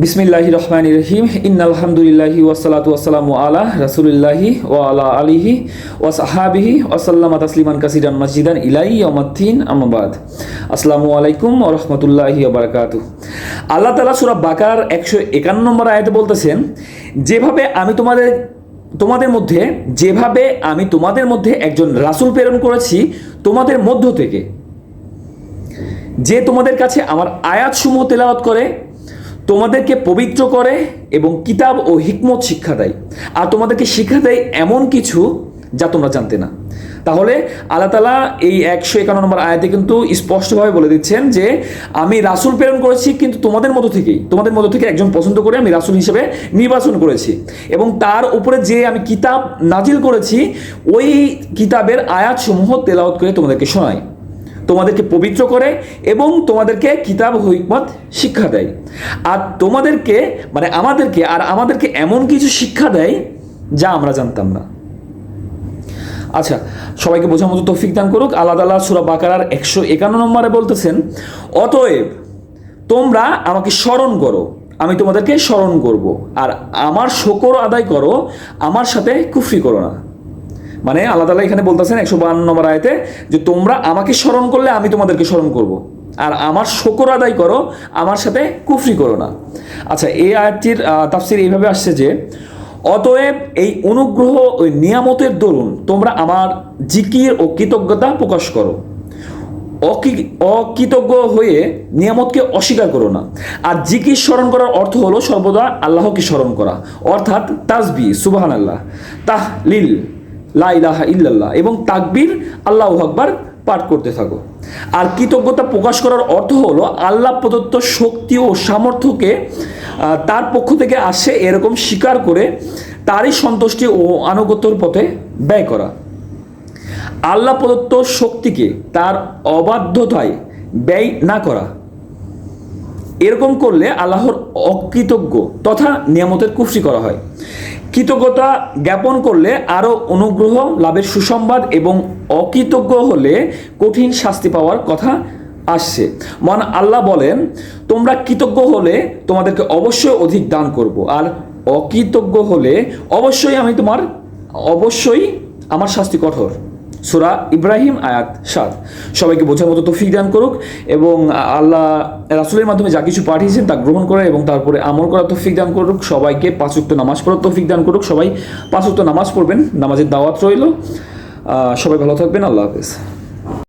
বিসমিল্লাহি রহমান রহিম। ইন্নালহামদুলিল্লাহি ওয়াসালাতু ওয়াসালামু আলা রাসুলিল্লাহি ওয়া আলা আলিহি ওয়া সাহাবিহি ওয়াসাল্লামা তাসলিমান কাসিরান মসজিদান ইলাই ইয়ামাদ্দিন আমাবাদ আসসালামু আলাইকুম ও রাহমাতুল্লাহি ওয়া বারাকাতুহু। আল্লাহ তাআলা সূরা বাকার 151 নম্বর আয়াতে বলতেছেন, যেভাবে আমি তোমাদের তোমাদের মধ্যে, যেভাবে আমি তোমাদের মধ্যে একজন রাসূল প্রেরণ করেছি তোমাদের মধ্য থেকে, যে তোমাদের কাছে আমার আয়াতসমূহ তেলাওয়াত করে তোমাদেরকে পবিত্র করে এবং কিতাব ও হিকমত শিক্ষা দেয়। আর তোমাদেরকে শিক্ষা দেয় এমন কিছু যা তোমরা জানতে না। তাহলে আল্লাহ তালা এই একশো একান্ন নম্বর আয়াতে কিন্তু স্পষ্টভাবে বলে দিচ্ছেন যে, আমি রাসুল প্রেরণ করেছি কিন্তু তোমাদের মতো থেকেই, তোমাদের মতো থেকে একজন পছন্দ করে আমি রাসুল হিসেবে নির্বাচন করেছি। এবং তার উপরে যে আমি কিতাব নাজিল করেছি, ওই কিতাবের আয়াতসমূহ তেলাওয়াত করে তোমাদেরকে শোনাই। তোমাদেরকে পবিত্র করে এবং তোমাদেরকে কিতাব হিকমত শিক্ষা দেয়। আর তোমাদেরকে মানে আমাদেরকে, আর আমাদেরকে এমন কিছু শিক্ষা দেয় যা আমরা জানতাম না। আচ্ছা সবাইকে বোঝার মতো তৌফিক দান করুক। আল্লাহ তাল্লাহ সুরা বাকারার একশো একান্ন নম্বরে বলতেছেন, অতএব তোমরা আমাকে স্মরণ করো, আমি তোমাদেরকে স্মরণ করব। আর আমার শকর আদায় করো, আমার সাথে কুফরি করো না। মানে আল্লাহ তালা এখানে বলতেছেন একশো বান্ন নম্বর আয়তে যে তোমরা আমাকে স্মরণ করলে আমি তোমাদেরকে স্মরণ করব। আর আমার শকর আদায় করো, আমার সাথে কুফরি করো না। আচ্ছা এই আয়াতটির তাফসির এইভাবে আসছে যে, অতএব এই অনুগ্রহ ওই নিয়ামতের দরুন তোমরা আমার জিকির ও কৃতজ্ঞতা প্রকাশ করো। অকি- অকৃতজ্ঞ হয়ে নিয়ামতকে অস্বীকার করো না। আর জিকির স্মরণ করার অর্থ হলো সর্বদা আল্লাহকে স্মরণ করা। অর্থাৎ তাজবি সুবাহান আল্লাহ তাহ লিল লা ইল্লাল্লাহ এবং তাকবির আল্লাহ আকবার পাঠ করতে থাকো। আর কৃতজ্ঞতা প্রকাশ করার অর্থ হলো আল্লাহ প্রদত্ত শক্তি ও সামর্থ্যকে তার পক্ষ থেকে আসে এরকম স্বীকার করে তারই সন্তুষ্টি ও আনুগত্যর পথে ব্যয় করা। আল্লাহ প্রদত্ত শক্তিকে তার অবাধ্যতায় ব্যয় না করা। এরকম করলে আল্লাহর অকৃতজ্ঞ তথা নিয়ামতের কুফরি করা হয়। কৃতজ্ঞতা জ্ঞাপন করলে আরও অনুগ্রহ, লাভের সুসংবাদ এবং অকৃতজ্ঞ হলে কঠিন শাস্তি পাওয়ার কথা আসছে। মান আল্লাহ বলেন, তোমরা কৃতজ্ঞ হলে তোমাদেরকে অবশ্যই অধিক দান করব, আর অকৃতজ্ঞ হলে অবশ্যই আমি তোমার, অবশ্যই আমার শাস্তি কঠোর। সুরা ইব্রাহিম আয়াত সাত। সবাইকে বোঝার মতো তৌফিক দান করুক এবং আল্লাহ রাসুলের মাধ্যমে যা কিছু পাঠিয়েছেন তা গ্রহণ করে এবং তারপরে আমল করার তৌফিক দান করুক। সবাইকে পাঁচুক্ত নামাজ পড়ার তৌফিক দান করুক। সবাই পাঁচুক্ত নামাজ পড়বেন। নামাজের দাওয়াত রইল। সবাই ভালো থাকবেন। আল্লাহ হাফেজ।